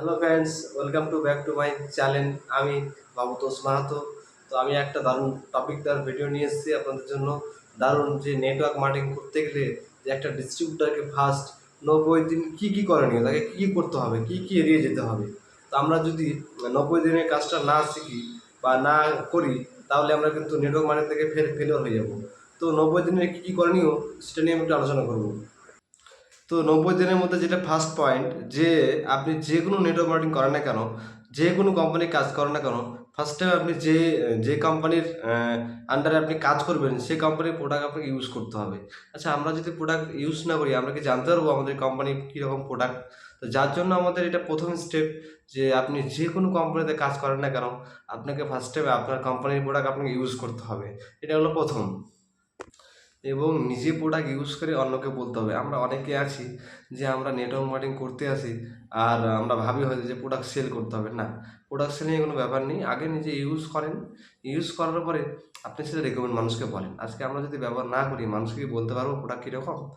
Hello friends welcome to back to my channel আমি বাবু তোষ মাহাতো। তো আমি একটা দারুণ টপিক দেওয়ার ভিডিও নিয়ে এসেছি আপনাদের জন্য। দারুণ যে নেটওয়ার্ক মার্কেটিং করতে গেলে যে একটা ডিস্ট্রিবিউটারকে ফার্স্ট নব্বই দিন কী কী করণীয় তাকে কী করতে হবে, কী কী এড়িয়ে যেতে হবে। তো আমরা যদি নব্বই দিনের কাজটা না শিখি বা না করি, তাহলে আমরা কিন্তু নেটওয়ার্ক মার্কেট থেকে ফের ফেলিওর হয়ে যাব। তো নব্বই দিনের কী কী করণীয়, সেটা নিয়ে আমি একটু আলোচনা করব। তো নব্বই দিনের মধ্যে যেটা ফার্স্ট পয়েন্ট যে আপনি যে কোনো নেটওয়ার্ক মার্কেটিং করেন না কেন, যে কোনো কোম্পানির কাজ করেন না কেন ফার্স্ট টাইম আপনি যে যে কোম্পানির আন্ডারে আপনি কাজ করবেন সেই কোম্পানির প্রোডাক্ট আপনাকে ইউজ করতে হবে। আচ্ছা আমরা যদি প্রোডাক্ট ইউজ না করি, আমরা কি জানতে পারব আমাদের কোম্পানি কীরকম প্রোডাক্ট তো যার জন্য আমাদের এটা প্রথম স্টেপ যে আপনি যে কোনো কোম্পানিতে কাজ করেন না কেন, আপনাকে ফার্স্ট টাইম আপনার কোম্পানির প্রোডাক্ট আপনাকে ইউজ করতে হবে। এটা হলো প্রথম। এবং নিজে প্রোডাক্ট ইউজ করে অন্যকে বলতে হবে। আমরা অনেকে আছি যে আমরা নেটওয়ার্ক মার্কেটিং করতে আসি আর আমরা ভাবি হয়তো যে প্রোডাক্ট সেল করতে হবে। না প্রোডাক্ট সেলিংয়ে কোনো ব্যাপার নেই। আগে নিজে ইউজ করেন। ইউজ করার পরে আপনি সেটা রেকমেন্ড মানুষকে বলেন। আজকে আমরা যদি ব্যবহার না করি, মানুষকে বলতে পারব প্রোডাক্ট কীরকম?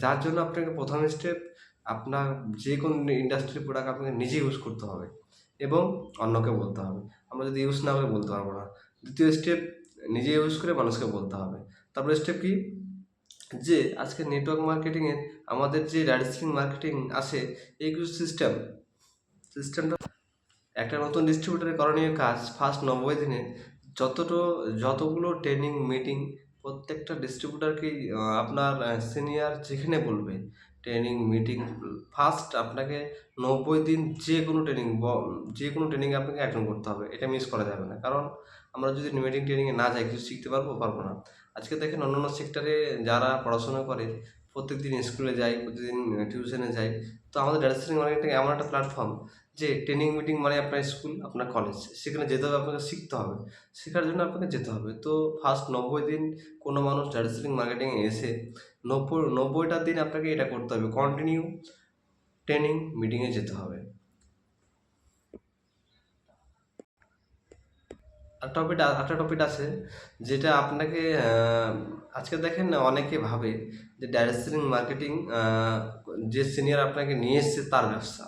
যার জন্য আপনাকে প্রথম স্টেপ আপনার যে কোনো ইন্ডাস্ট্রির প্রোডাক্ট আপনাকে নিজে ইউজ করতে হবে এবং অন্যকে বলতে হবে। আমরা যদি ইউজ না করে বলতে পারব না। দ্বিতীয় স্টেপ নিজে ইউজ করে মানুষকে বলতে হবে। তারপরে স্টেপ কি? যে আজকে নেটওয়ার্ক মার্কেটিংয়ে আমাদের যে র্যাডিসিং মার্কেটিং আছে এই সিস্টেম সিস্টেমটা একটা নতুন ডিস্ট্রিবিউটারের করণীয় কাজ ফার্স্ট নব্বই দিনে যতটো, যতগুলো ট্রেনিং মিটিং প্রত্যেকটা ডিস্ট্রিবিউটারকেই আপনার সিনিয়র যেখানে বলবে ট্রেনিং মিটিং ফার্স্ট আপনাকে নব্বই দিন যে কোনো ট্রেনিং যে কোনো ট্রেনিংয়ে আপনাকে অ্যাটেন্ড করতে হবে। এটা মিস করা যাবে না। কারণ আমরা যদি মিটিং ট্রেনিংয়ে না যাই, কিছু শিখতে পারব পারব না। আজকে দেখেন অন্যান্য সেক্টরে যারা পড়াশোনা করে, প্রত্যেকদিন স্কুলে যায়, প্রতিদিন টিউশনে যায়, তো আমাদের ডাটা সেলিং মার্কেটিং এমন একটা প্ল্যাটফর্ম যে ট্রেনিং মিটিং মানে আপনার স্কুল আপনার কলেজ সেখানে যেতে হবে, আপনাকে শিখতে হবে, শেখার জন্য আপনাকে যেতে হবে। তো ফার্স্ট নব্বই দিন কোনো মানুষ ডাটা মার্কেটিংয়ে এসে নব্বই, নব্বইটা দিন আপনাকে এটা করতে হবে কন্টিনিউ ট্রেনিং মিটিংয়ে যেতে হবে। টপিক একটা টপিক আছে, যেটা আপনাকে আজকে দেখেন না অনেকে ভাবে যে ডাইরেক্ট মার্কেটিং যে সিনিয়র আপনাকে নিয়ে এসছে তার ব্যবসা।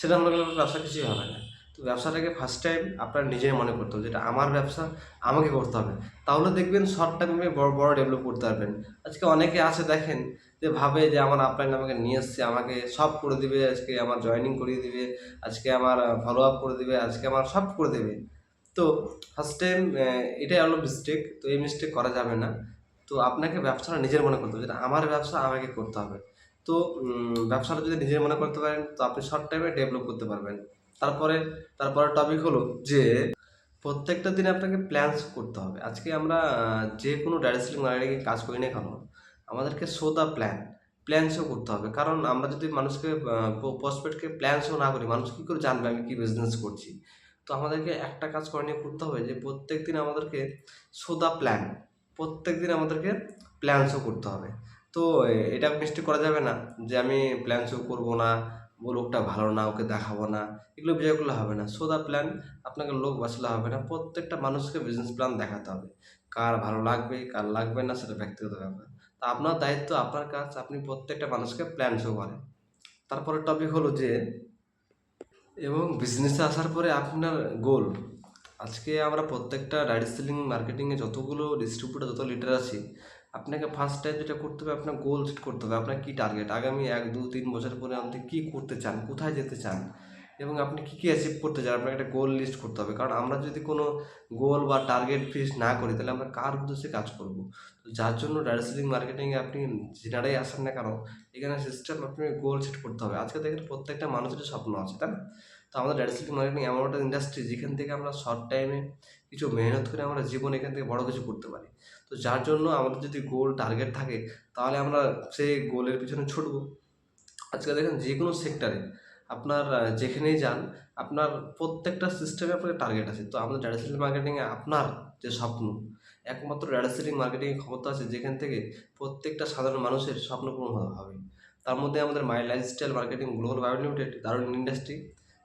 সেটা করলে ব্যবসা কিছুই হবে না। তো ব্যবসাটাকে ফার্স্ট টাইম আপনার নিজেই মনে করতে হবে যেটা আমার ব্যবসা, আমাকে করতে হবে। তাহলে দেখবেন শর্ট টাইমে বড় বড় ডেভেলপ করতে পারবেন। আজকে অনেকে আছে দেখেন যে ভাবে যে আমার আপলাইন আমাকে নিয়ে এসছে, আমাকে সব করে দিবে, আজকে আমার জয়েনিং করিয়ে দিবে, আজকে আমার ফলো আপ করে দিবে, আজকে আমার সব করে দেবে। তো ফার্স্ট টাইম এটাই হলো মিস্টেক তো এই মিস্টেক করা যাবে না। তো আপনাকে ব্যবসাটা নিজের মনে করতে হবে, যেটা আমার ব্যবসা, আমাকে করতে হবে। তো ব্যবসাটা যদি নিজের মনে করতে পারেন, তো আপনি শর্ট টাইমে ডেভেলপ করতে পারবেন। তারপরে তারপরে টপিক হলো যে, প্রত্যেকটা দিনে আপনাকে প্ল্যান্স করতে হবে। আজকে আমরা যে কোনো ডাইরেক্টলি মার্কেটিংয়ে কাজ করি না কেন, আমাদেরকে show the plan plan show করতে হবে। কারণ আমরা যদি মানুষকে প্রসপেক্টকে প্ল্যান শো না করি, মানুষ কী করে জানবে আমি কী বিজনেস করছি? তো আমাদেরকে একটা কাজ করণীয় করতে হবে যে প্রত্যেক দিন আমাদেরকে সোদা প্ল্যান প্রত্যেক দিন আমাদেরকে প্ল্যান শো করতে হবে। তো এটা মিস্টেক করা যাবে না যে আমি প্ল্যান শো করব না, ও লোকটা ভালো না, ওকে দেখাবো না, এগুলো বিজয় করলে হবে না। সোদা প্ল্যান আপনাকে লোক বাঁচলে হবে না, প্রত্যেকটা মানুষকে বিজনেস প্ল্যান দেখাতে হবে। কার ভালো লাগবে, কার লাগবে না, সেটা ব্যক্তিগত ব্যাপার। তা আপনার দায়িত্ব, আপনার কাজ, আপনি প্রত্যেকটা মানুষকে প্ল্যান শো করেন। তারপরে টপিক হলো যে এবং বিজনেসে আসার পরে আপনার গোল আজকে আমরা প্রত্যেকটা ডাইরেক্ট সেলিং মার্কেটিংয়ে যতগুলো ডিস্ট্রিবিউটার যত লিডার আছি, আপনাকে ফার্স্ট টাইম যেটা করতে হবে, আপনার গোল সেট করতে হবে। আপনার কী টার্গেট আগামী এক, দু, তিন বছর পরে আপনি কী করতে চান? কোথায় যেতে চান? এবং আপনি কী কী অ্যাচিভ করতে চান? আপনাকে একটা গোল লিস্ট করতে হবে। কারণ আমরা যদি কোনো গোল বা টার্গেট ফিক্স না করি, তাহলে আমরা কার উদ্দেশ্যে কাজ করব? তো যার জন্য সেলিং মার্কেটিংয়ে আপনি যেটাই আসেন না কেন, এখানে সিস্টেম আপনি গোল সেট করতে হবে। আজকে দেখেন প্রত্যেকটা মানুষের স্বপ্ন আছে, তাই না? তো আমাদের সেলিং মার্কেটিং এমন একটা ইন্ডাস্ট্রি যেখান থেকে আমরা শর্ট টাইমে কিছু মেহনত করে আমরা জীবন এখান থেকে বড় কিছু করতে পারি। তো যার জন্য আমাদের যদি গোল টার্গেট থাকে, তাহলে আমরা সেই গোলের পিছনে ছুটবো। আজকে দেখেন যে কোনো সেক্টরে আপনার যেখানেই যান, আপনার প্রত্যেকটা সিস্টেমে আপনার টার্গেট আছে। তো আমাদের ডাটা সেলিং মার্কেটিংয়ে আপনার যে স্বপ্ন, একমাত্র ডাটা সেলিং মার্কেটিংয়ের ক্ষমতা আছে যেখান থেকে প্রত্যেকটা সাধারণ মানুষের স্বপ্ন পূরণ হবে। তার মধ্যে আমাদের my lifestyle marketing global bio limited দারুণ ইন্ডাস্ট্রি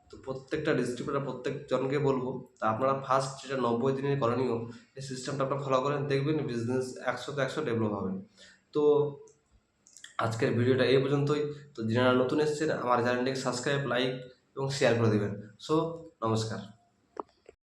তো প্রত্যেকটা ডিস্ট্রিবিউটার প্রত্যেকজনকে বলব, তা আপনারা ফার্স্ট যেটা নব্বই দিনের করণীয়, এই সিস্টেমটা আপনারা ফলো করেন, দেখবেন বিজনেস একশোতে একশো ডেভেলপ হবে। তো আজকের ভিডিওটা এই পর্যন্তই। তো যারা নতুন এসছেন, আমার চ্যানেলটিকে সাবস্ক্রাইব লাইক এবং শেয়ার করে দেবেন। সো নমস্কার।